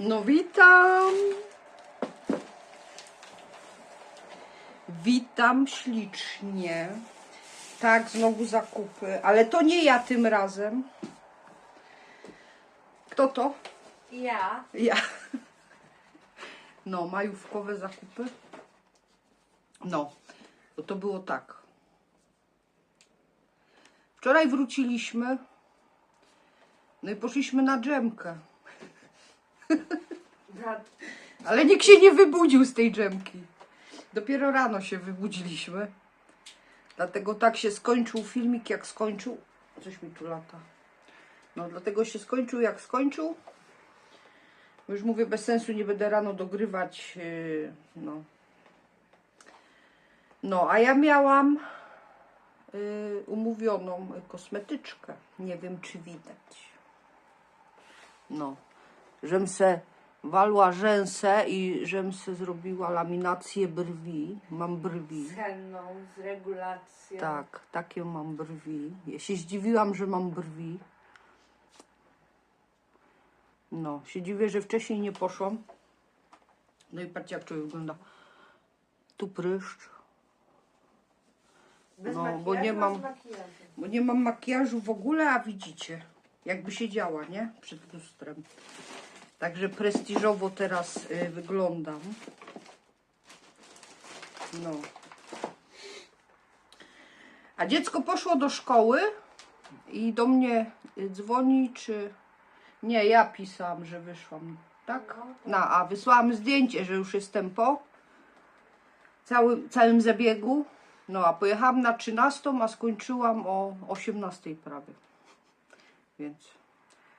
No witam. Witam ślicznie. Tak, znowu zakupy, ale to nie ja tym razem. Kto to? Ja. Ja. No, majówkowe zakupy. No, to to było tak. Wczoraj wróciliśmy. No i poszliśmy na dżemkę. Ale nikt się nie wybudził z tej dżemki. Dopiero rano się wybudziliśmy. Dlatego tak się skończył filmik, jak skończył. Coś mi tu lata. No, dlatego się skończył, jak skończył. Już mówię, bez sensu nie będę rano dogrywać. yy, No. No, a ja miałam yy, umówioną kosmetyczkę. Nie wiem, czy widać. No żem se walła rzęsę i żem se zrobiła laminację brwi. Mam brwi. Z henną, z regulacją. Tak, takie mam brwi. Ja się zdziwiłam, że mam brwi. No, się dziwię, że wcześniej nie poszłam. No i patrzcie, jak to wygląda. Tu pryszcz, Bez No, bo nie mam- bo nie mam makijażu w ogóle, a widzicie, jakby siedziała, nie? Przed lustrem. Także prestiżowo teraz y, wyglądam. No. A dziecko poszło do szkoły i do mnie y, dzwoni, czy... Nie, ja pisałam, że wyszłam, tak? No, a wysłałam zdjęcie, że już jestem po całym, całym zabiegu. No, a pojechałam na 13, a skończyłam o 18 prawie. Więc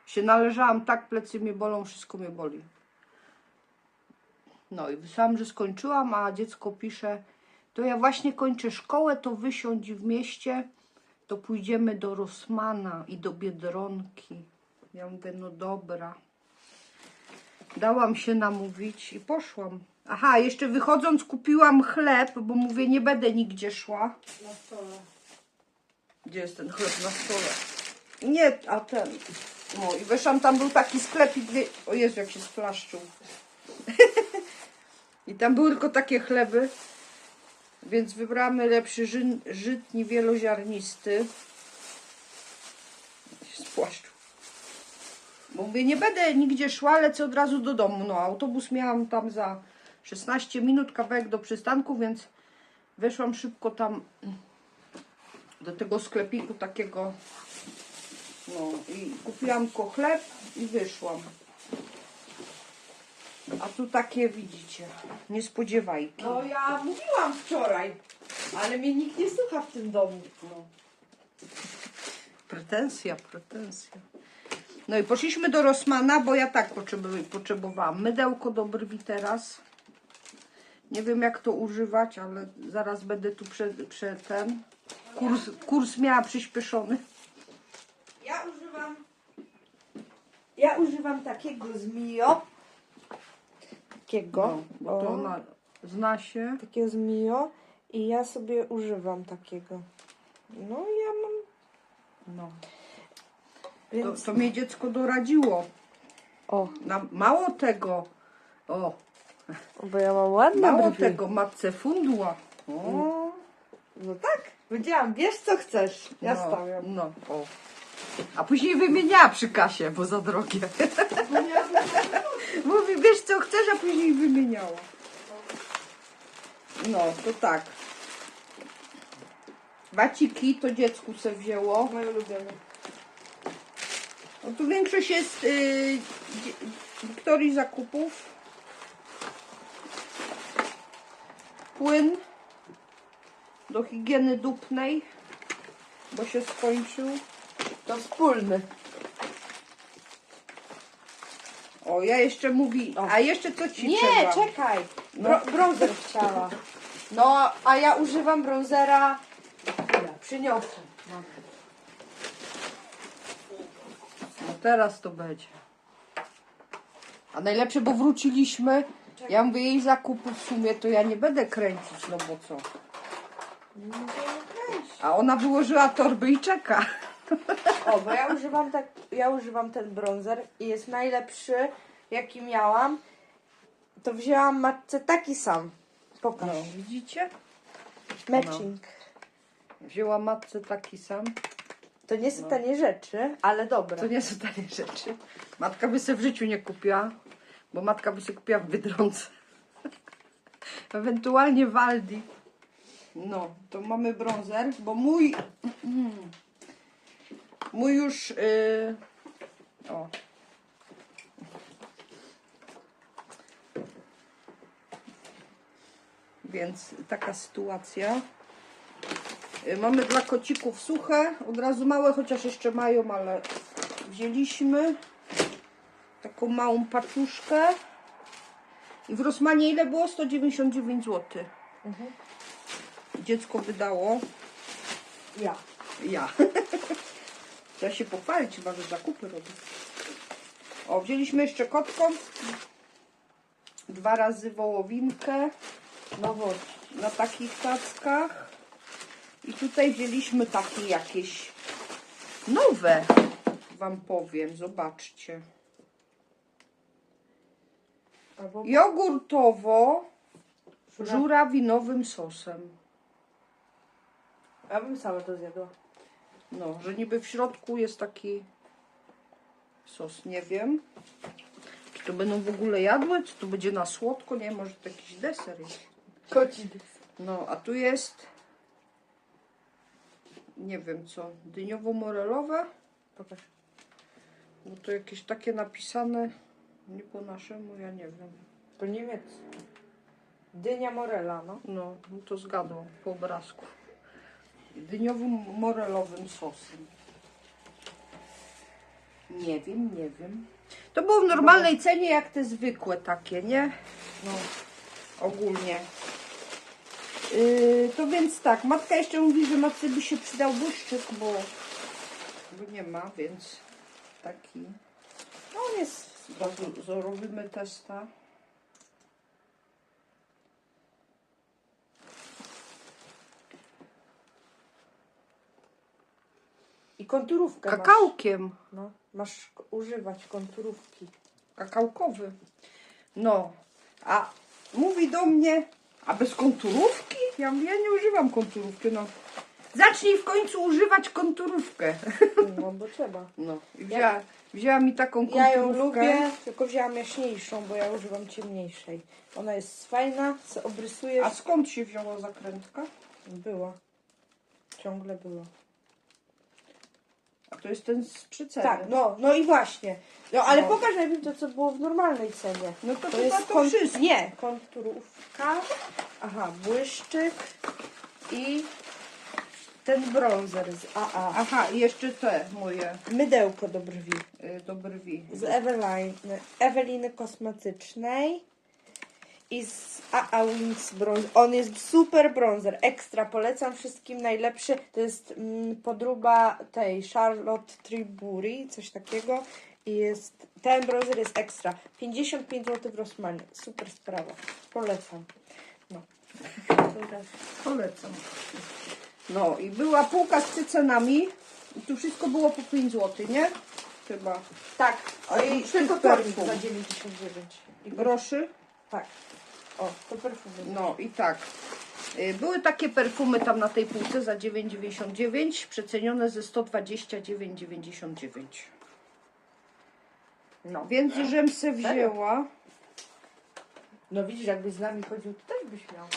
się należałam, tak plecy mnie bolą, wszystko mnie boli. No i wysłałam, że skończyłam, a dziecko pisze, to ja właśnie kończę szkołę, to wysiądź w mieście, to pójdziemy do Rosmana i do Biedronki. Ja mówię, no dobra. Dałam się namówić i poszłam. Aha, jeszcze wychodząc kupiłam chleb, bo mówię, nie będę nigdzie szła. Na stole. Gdzie jest ten chleb na stole? Nie, a ten. No i weszłam, tam był taki sklep i dwie... O Jezu, jak się splaszczył. I tam były tylko takie chleby. Więc wybrałam lepszy żytni wieloziarnisty. Spłaszczył. Bo mówię, nie będę nigdzie szła, lecę od razu do domu. No, autobus miałam tam za 16 minut, kawałek do przystanku, więc weszłam szybko tam do tego sklepiku takiego. No i kupiłam tylko chleb i wyszłam. A tu takie widzicie, niespodziewajki. No ja mówiłam wczoraj, ale mnie nikt nie słucha w tym domu. No. Pretensja, pretensja. No i poszliśmy do Rosmana, bo ja tak potrzebowałam. Mydełko do brwi teraz. Nie wiem jak to używać, ale zaraz będę tu przed, przed ten. Kurs, kurs miała przyspieszony. Ja używam... Ja używam takiego z Mio. Takiego. No, bo to o, ona zna się. Takiego z Mio. I ja sobie używam takiego. No ja mam... No. To, Więc... to mnie dziecko doradziło. O, Na, mało tego. O, bo ja mam ładne mało brwi. tego, matce fundła. O, O, no tak. Powiedziałam, bierz co chcesz. Ja no, stawiam. No, o. A później wymieniała przy kasie, bo za drogie. Mówi, wiesz co chcesz, a później wymieniała. No, to tak. Baciki to dziecku se wzięło. Moje ulubione. No tu większość jest yy, Wiktorii zakupów. Płyn do higieny dupnej, bo się skończył. To wspólny. O, ja jeszcze mówi, a jeszcze co ci Nie, trzeba? czekaj. Bro, brązer chciała. No, a ja używam brązera. Ja przyniosę. No teraz to będzie. A najlepsze, bo wróciliśmy. Ja mówię, jej zakupy w sumie to ja nie będę kręcić, no bo co? A ona wyłożyła torby i czeka. O, bo ja używam tak, ja używam ten brązer i jest najlepszy jaki miałam, to wzięłam matce taki sam. Pokaż. No, widzicie? Matching. Wzięła matce taki sam. To nie są No. tanie rzeczy, ale dobre. To nie są tanie rzeczy. Matka by sobie w życiu nie kupiła, bo matka by sobie kupiła w Biedronce. Ewentualnie w Aldi. No, to mamy bronzer, bo mój... Mój już... Yy, o. Więc taka sytuacja. Y, Mamy dla kocików suche, od razu małe, chociaż jeszcze mają, ale wzięliśmy taką małą paczuszkę. I w Rosmanie ile było? 199 zł. Mhm. Dziecko wydało. Ja. Ja. Trzeba się pochwalić, chyba, że zakupy robię. O, wzięliśmy jeszcze kotką. Dwa razy wołowinkę Nowość. na takich tackach. I tutaj wzięliśmy takie jakieś nowe, wam powiem, zobaczcie. Jogurtowo żurawinowym sosem. ja bym sama to zjadła. No, że niby w środku jest taki sos, nie wiem. Czy to będą w ogóle jadłe, czy to będzie na słodko, nie może to jakiś deser jest. Koci. No, a tu jest nie wiem co, dyniowo-morelowe, Pokaż. bo to jakieś takie napisane nie po naszemu, ja nie wiem. To niemieckie. Dynia Morela, no. No, no to zgadłam po obrazku. Dyniowym-morelowym sosem. Nie wiem, nie wiem. To było w normalnej cenie jak te zwykłe takie, nie? No, ogólnie. Yy, to więc tak, matka jeszcze mówi, że matce by się przydał błyszczyk, bo, bo nie ma, więc taki. No on jest, zrazu- z- I konturówkę masz. Kakałkiem. No, masz k- używać konturówki. kakałkowy. No, a mówi do mnie, a bez konturówki? Ja mówię, ja nie używam konturówki, no. Zacznij w końcu używać konturówkę. No, bo trzeba. No, i wzięła, wzięła mi taką konturówkę. Ja ją lubię, tylko wzięłam jaśniejszą, bo ja używam ciemniejszej. Ona jest fajna, co obrysujesz. A skąd się wzięła zakrętka? Była. Ciągle była. A to jest ten z przyceny. Tak, no, no i właśnie. No ale No. pokaż najpierw to, co było w normalnej cenie. No to, To chyba jest to kon- wszystko. Nie, konturówka. Aha, błyszczyk i ten bronzer z AA. Aha, i jeszcze te moje Mydełko do brwi y, do brwi. z Eweliny, Eweliny Kosmetycznej i z AA Wings Bronzer. On jest super bronzer, ekstra, polecam wszystkim, najlepszy. To jest mm, podróba tej Charlotte Tilbury, coś takiego. I jest, ten bronzer jest ekstra. 55 zł w Rossmanie. Super sprawa. Polecam. No. Polecam. No i była półka z przycenami. I tu wszystko było po 5 zł, nie? Chyba. Tak, A i i tylko perfum. za 99. I Groszy. Tak. O, to perfumy. No i tak. Y, Były takie perfumy tam na tej półce za 9,99, przecenione ze 129,99. No, więc żem se wzięła. No widzisz, jakbyś z nami chodził, to też byś miał.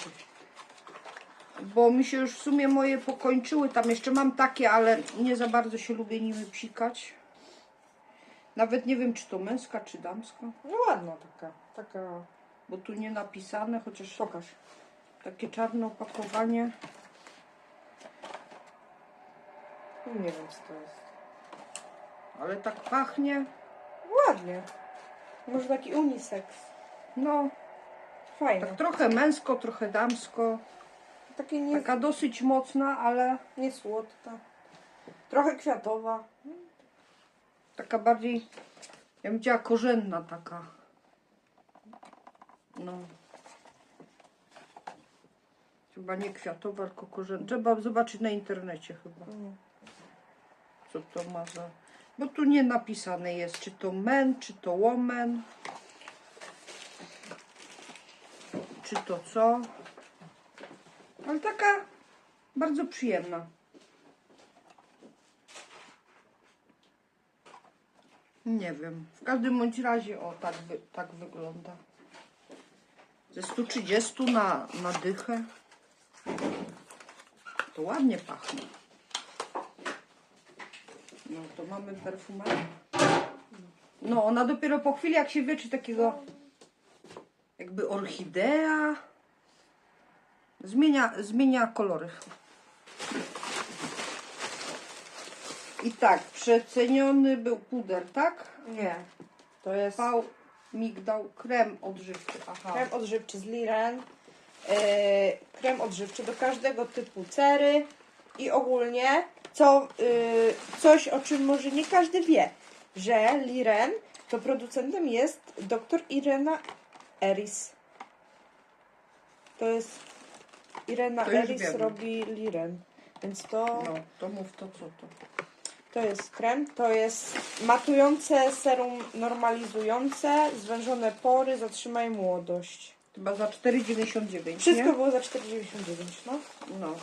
Bo mi się już w sumie moje pokończyły. Tam jeszcze mam takie, ale nie za bardzo się lubię nimi psikać. Nawet nie wiem, czy to męska, czy damska. No ładna taka, taka... Bo tu nie napisane, chociaż Pokaż. takie czarne opakowanie. Nie wiem, co to jest. Ale tak pachnie. Ładnie. Może taki unisex. No, Fajne. tak trochę męsko, trochę damsko. Takie nie, Taka dosyć mocna, ale nie słodka. Trochę kwiatowa. taka bardziej, ja bym powiedziała korzenna taka. No. Chyba nie kwiatowa, tylko korzenna. Trzeba zobaczyć na internecie chyba. No. Co to ma za... Bo tu nie napisane jest, czy to men, czy to woman Czy to co. Ale taka bardzo przyjemna. Nie wiem. W każdym bądź razie o tak, tak wygląda. Ze 130 na, na dychę. To ładnie pachnie. No to mamy perfumerię. No ona dopiero po chwili jak się wieczy takiego jakby orchidea zmienia, zmienia kolory. I tak, przeceniony był puder, tak? Nie. To jest Pał, migdał, krem odżywczy. Aha. krem odżywczy z Liren. Yy, krem odżywczy do każdego typu cery. I ogólnie co, yy, coś, o czym może nie każdy wie, że Liren to producentem jest dr Irena Eris. To jest Irena To Eris wiemy. robi Liren. Więc to No, to mów to co to. To jest krem, to jest matujące serum normalizujące, zwężone pory, zatrzymaj młodość. Chyba za 4,99. Wszystko nie? było za 4,99, no. No,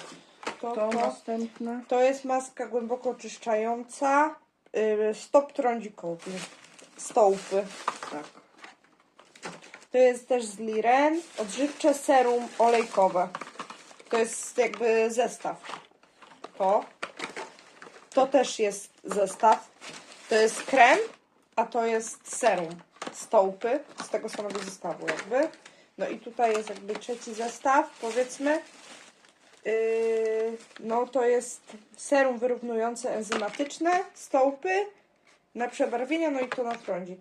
To, to następne. to jest maska głęboko oczyszczająca, yy, stop trądzikowy, stołpy. Tak. To jest też z Liren, odżywcze serum olejkowe. To jest jakby zestaw. To. To też jest zestaw. To jest krem, a to jest serum. Stołpy z tego samego zestawu jakby. No i tutaj jest jakby trzeci zestaw, powiedzmy. Yy, no to jest serum wyrównujące enzymatyczne, stołpy na przebarwienia, no i to na trądzik.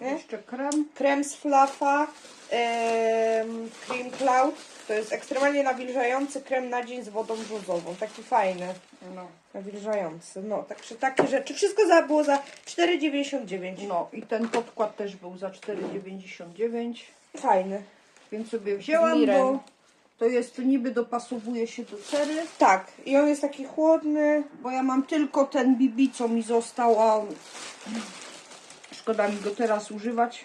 No. Jeszcze krem. Krem z Flafa, em, Cream Cloud. To jest ekstremalnie nawilżający krem na dzień z wodą brzozową. Taki fajny, No. Nawilżający. No, także takie rzeczy. Wszystko za, było za 4,99. no i ten podkład też był za 4,99. Fajny. Więc sobie wzięłam, bo to jest niby dopasowuje się do cery, Tak, i on jest taki chłodny. bo ja mam tylko ten BB, co mi został, a szkoda mi go teraz używać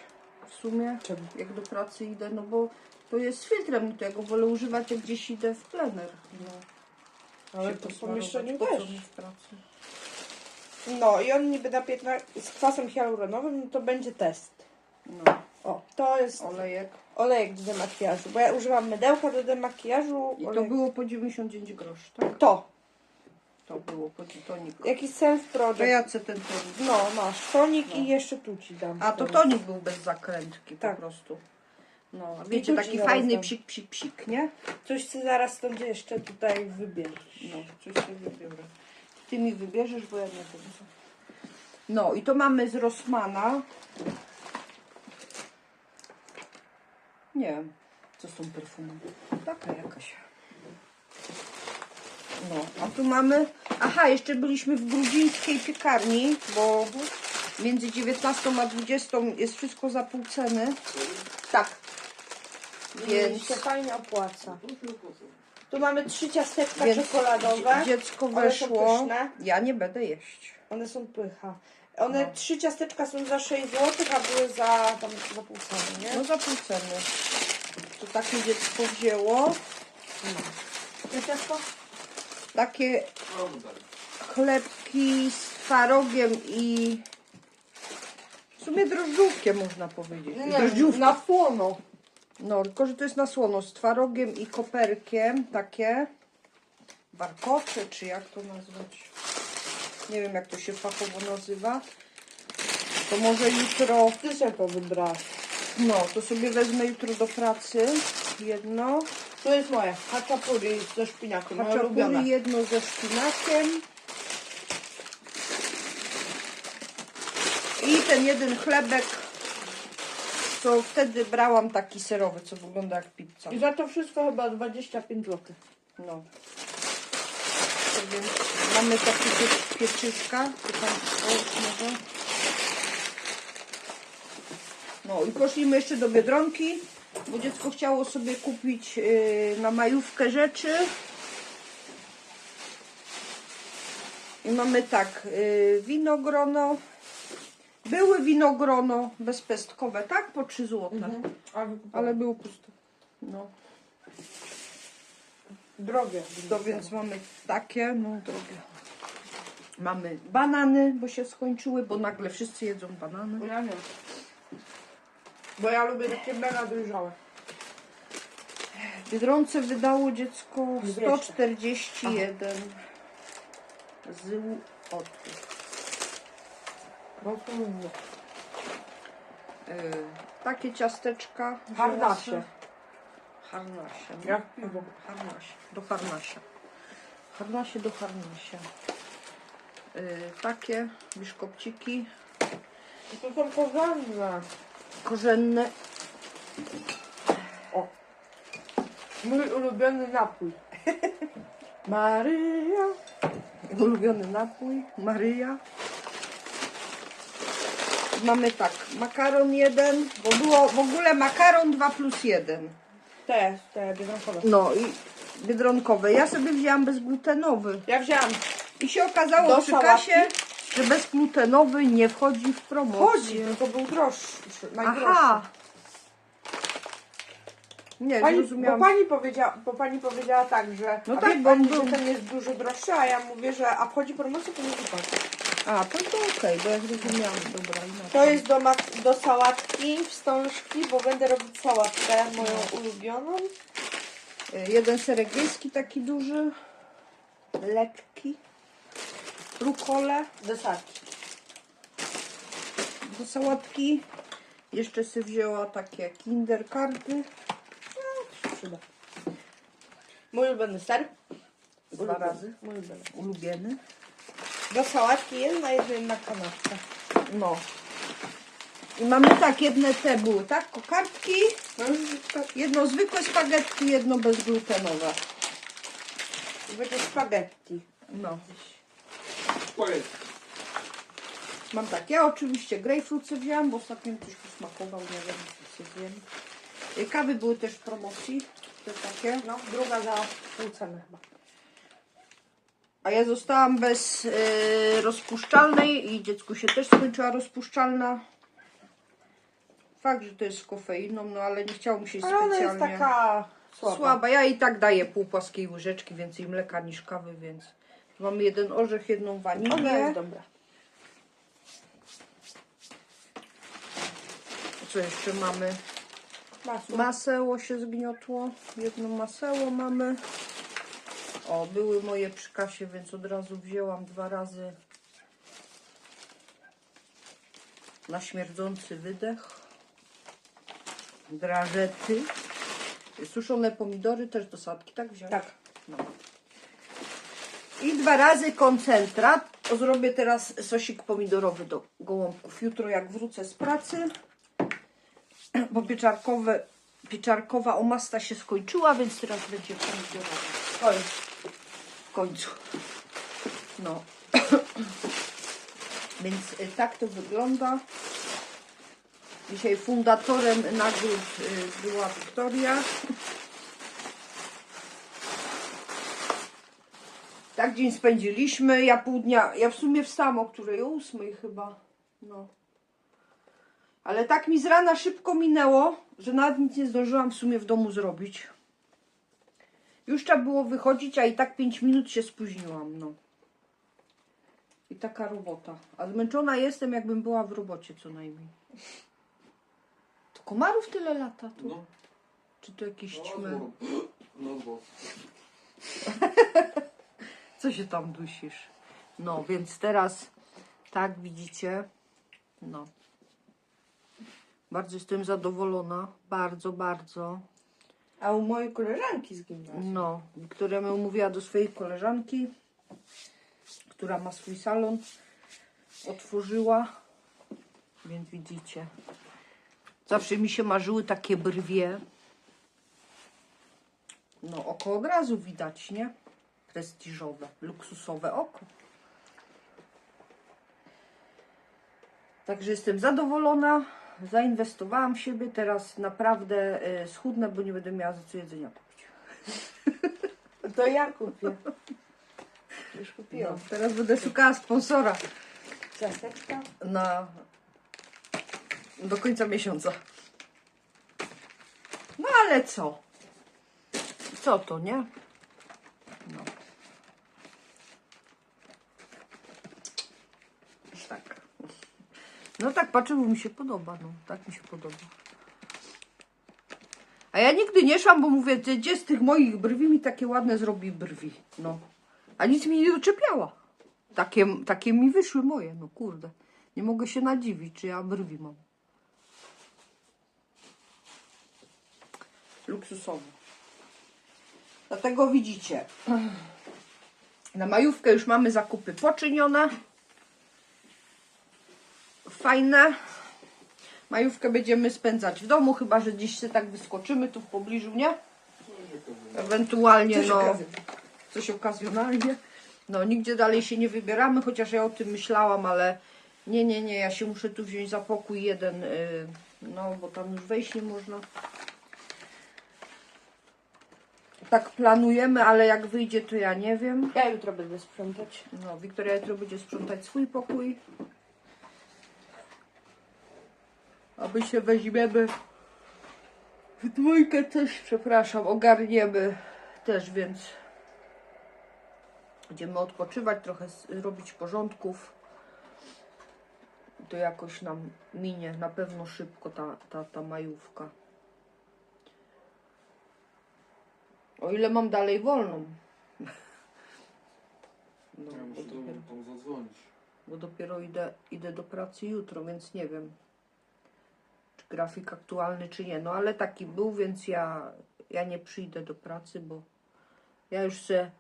w sumie, Czemu? jak do pracy idę, no bo to jest filtrem, no to ja go wolę używać, jak gdzieś idę w plener. No, Ale się to w posmarować. pomieszczeniu Po co też. mi w pracy? No i on niby na 15 z kwasem hialuronowym, no to będzie test. No, O, to jest olejek. olejek do demakijażu, bo ja używam mydełka do demakijażu. I to było po 99 groszy, tak? To, To było po tonik. jakiś self To project. ja chcę ten tonik. No, masz tonik No. i jeszcze tu ci dam. A to tonik był bez zakrętki po Tak. prostu. No, wiecie, taki fajny psik, psik, psik, nie? Coś ty zaraz stąd jeszcze tutaj wybierzesz. No, coś sobie wybiorę. Ty mi wybierzesz, bo ja nie wiem. No i to mamy z Rossmana. Nie wiem, co z tą perfumą. Taka jakaś. No, a tu mamy... Aha, jeszcze byliśmy w gruzińskiej piekarni, bo między 19 a 20 jest wszystko za pół ceny. Tak. Więc się fajnie opłaca. Tu mamy trzy ciasteczka Więc czekoladowe. dziecko One są weszło. pyszne. Ja nie będę jeść. One są pycha. One No. trzy ciasteczka są za 6 zł, a były za tam za pół ceny, nie? No za pół ceny. To takie dziecko wzięło. To ciasto? Takie chlebki z twarogiem i w sumie drożdżówkiem można powiedzieć. Drożdżówki. na płono. No, tylko że to jest na słono z twarogiem i koperkiem takie warkocze, czy jak to nazwać? Nie wiem jak to się fachowo nazywa. To może jutro Ty się to wybrasz. No, to sobie wezmę jutro do pracy jedno. To jest moje. Haczapuri ze szpinakiem. Moje ulubione. Haczapury jedno ze szpinakiem. I ten jeden chlebek, co wtedy brałam taki serowy, co wygląda jak pizza. I za to wszystko chyba 25 zł. No. To Więc mamy takie pie- tam, o, może. No i poszliśmy jeszcze do Biedronki, bo dziecko chciało sobie kupić yy, na majówkę rzeczy. I mamy tak, yy, winogrono. Były winogrono bezpestkowe, tak? Po 3 zł. Ale, Ale było puste. No, Drogie. to więc mamy takie, no drogie. Mamy banany, bo się skończyły, bo nagle wszyscy jedzą banany. Ja nie. Bo ja lubię takie mega dojrzałe. W Biedronce wydało dziecko Dwieście. 141 złotych. Bo to lubię. Y, takie ciasteczka. Harnasie. żelazne. Harnasie. no. Jak piwo. Harnasie. Do harnasia. Harnasie do harnasia. Y, takie biszkopciki To są porządne. korzenne. O. Mój ulubiony napój. Maryja. Ulubiony napój. Maryja. Mamy tak, makaron jeden, bo było w ogóle makaron 2 plus 1. Te, te biedronkowe. No i biedronkowe. Ja sobie wzięłam bezglutenowy. Ja wzięłam. I się okazało Do przy sałatki? kasie, że bezglutenowy nie wchodzi w promocję. Chodzi, tylko był droższy. Aha. Nie, Pani, bo, pani powiedziała, bo pani powiedziała tak, że No tak, bo pani, był- że ten jest dużo droższy, a ja mówię, że a wchodzi promocja, to nie wypadnie. A, to, to okej, bo ja zrozumiałam. Dobra, inaczej. To jest do, do sałatki, wstążki, bo będę robić sałatkę moją ulubioną. Y, Jeden serek wiejski taki duży. Lekki. Rukole Deserki. do sałatki. Jeszcze sobie wzięła takie kinder karty. Przyda. Mój ulubiony ser. Dwa Ulubiony. razy. Mój ulubiony. Ulubiony. Do sałatki jedna, jedna kanapka. No. I mamy tak, jedne te były, tak? Kokardki. No to Jedno zwykłe spaghetti, jedno bezglutenowe. będzie spaghetti. No. Mam tak, ja oczywiście grejpfrut sobie wzięłam, bo ostatnio mi coś posmakował, nie wiem, co sobie zjem. Kawy były też w promocji, te takie. No, druga za pół ceny chyba. A ja zostałam bez y, rozpuszczalnej i dziecku się też skończyła rozpuszczalna. Fakt, że to jest z kofeiną, no ale nie chciało mi się Ale ona specjalnie. jest taka słaba. Słaba. Ja i tak daję pół płaskiej łyżeczki, więcej mleka niż kawy, więc mamy jeden orzech, jedną Ona wanilię. jest dobra. Co jeszcze mamy? Masło. Maseło się zgniotło. Jedno maseło mamy. O, były moje przy kasie, więc od razu wzięłam dwa razy na śmierdzący wydech. Drażety. Suszone pomidory też do sadki, tak wziąć? Tak. No. I dwa razy koncentrat. O, Zrobię teraz sosik pomidorowy do gołąbków. Jutro jak wrócę z pracy, bo pieczarkowe, pieczarkowa omasta się skończyła, więc teraz będzie pomidorowa. Oj, W końcu. No. więc y, tak to wygląda. Dzisiaj fundatorem nagród y, była Wiktoria. Tak dzień spędziliśmy. Ja pół dnia, ja w sumie wstałam o której? O ósmej chyba. No. Ale tak mi z rana szybko minęło, że nawet nic nie zdążyłam w sumie w domu zrobić. Już trzeba było wychodzić, a i tak 5 minut się spóźniłam, no. I taka robota. A zmęczona jestem, jakbym była w robocie co najmniej. To komarów tyle lata tu? No, Czy to jakieś no, ćmy? no bo Co się tam dusisz? No, więc teraz tak widzicie. No. Bardzo jestem zadowolona. Bardzo, bardzo. a u mojej koleżanki z gimnazjum. No, która mnie umówiła do swojej koleżanki, która ma swój salon. Otworzyła. Więc widzicie. Zawsze mi się marzyły takie brwie. No, oko od razu widać, nie? Prestiżowe, luksusowe oko. Także jestem zadowolona. Zainwestowałam w siebie. Teraz naprawdę y, schudnę, bo nie będę miała za co jedzenia kupić. To ja kupię. Już No, kupiłam. teraz będę szukała sponsora Ciasteczka. na do końca miesiąca. No ale co? co to, nie? No. Tak. No tak patrzę, bo mi się podoba, no. Tak mi się podoba. A ja nigdy nie szłam, bo mówię, gdzie- z tych moich brwi mi takie ładne zrobi brwi, no. A nic mi nie doczepiała. Takie, takie mi wyszły moje, no kurde. Nie mogę się nadziwić, czy ja brwi mam. Luksusowo. Dlatego widzicie, na majówkę już mamy zakupy poczynione. Fajne. Majówkę będziemy spędzać w domu, chyba że gdzieś się tak wyskoczymy tu w pobliżu, nie? Ewentualnie, Coś no, coś okazjonalnie. No, nigdzie dalej się nie wybieramy, chociaż ja o tym myślałam, ale nie, nie, nie, ja się muszę tu wziąć za pokój jeden, y, no, bo tam już wejść nie można. Tak planujemy, ale jak wyjdzie, to ja nie wiem. Ja jutro będę sprzątać. No, Wiktoria jutro będzie sprzątać swój pokój. A my się weźmiemy w dwójkę coś, przepraszam, ogarniemy też, więc będziemy odpoczywać, trochę robić porządków. To jakoś nam minie, na pewno szybko ta, ta, ta majówka. O ile mam dalej wolną. No, Ja bo muszę dopiero, do, tam zadzwonić. bo dopiero idę, idę do pracy jutro, więc nie wiem, grafik aktualny, czy nie. No ale taki był, więc ja, ja nie przyjdę do pracy, bo ja już se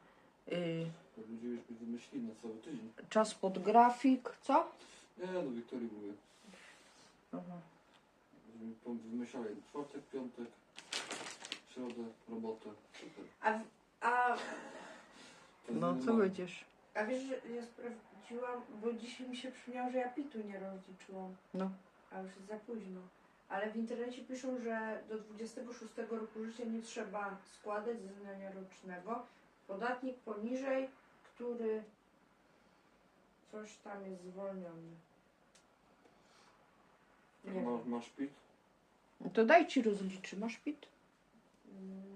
y, To ludzie już mi wymyślili na cały tydzień. czas pod grafik, co? Nie, do Wiktorii mówię. Aha. Pom- Wymyślali czwartek, piątek, środę, robotę. Super. A, a, To jest No co normalne. będziesz? a wiesz, że ja sprawdziłam, bo dzisiaj mi się przypomniało, że ja pitu nie rozliczyłam. No. A już jest za późno. Ale w internecie piszą, że do 26 roku życia nie trzeba składać zeznania rocznego. Podatnik poniżej, który coś tam jest zwolniony. Nie Ma, wiem. masz pit? no to daj ci rozliczy, masz pit?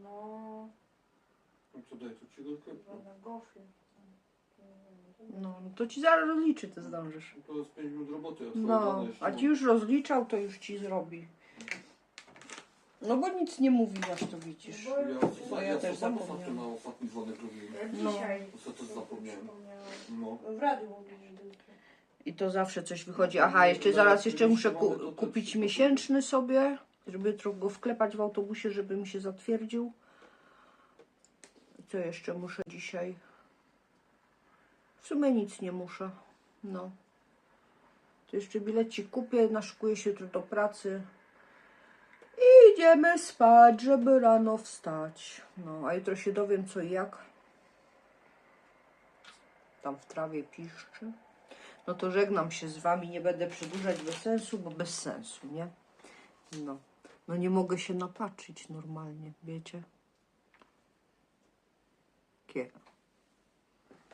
No, No to daj, to ci go chyba klepnę. na gofie. No, no to ci zaraz rozliczy, ty zdążysz. No to jest 5 minut roboty, a twoje No, dane jeszcze a ci już rozliczał, to już ci zrobi. No bo nic nie mówiłaś, to widzisz. Bo- Ja, No, ja, ja ja też zapomniałam. ostatnio na ostatni dzwonek robiłem. No. dzisiaj To też zapomniałem. No. W radiu mówili tylko. I to zawsze coś wychodzi. Aha, jeszcze zaraz jeszcze muszę ku, kupić miesięczny sobie, żeby trochę go wklepać w autobusie, żeby mi się zatwierdził. Co jeszcze muszę dzisiaj? W sumie nic nie muszę. No. To jeszcze bilecik kupię, naszykuję się tu do pracy. I idziemy spać, żeby rano wstać. No, a jutro się dowiem co i jak. Tam w trawie piszczy. No to żegnam się z wami, nie będę przedłużać bez sensu, bo bez sensu, nie? No. No nie mogę się napatrzyć normalnie, wiecie? Kie.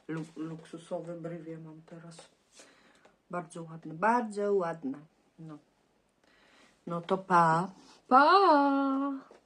Lu luksusowe brywie mam teraz. Bardzo ładne, bardzo ładne. No. No to pa. Pa!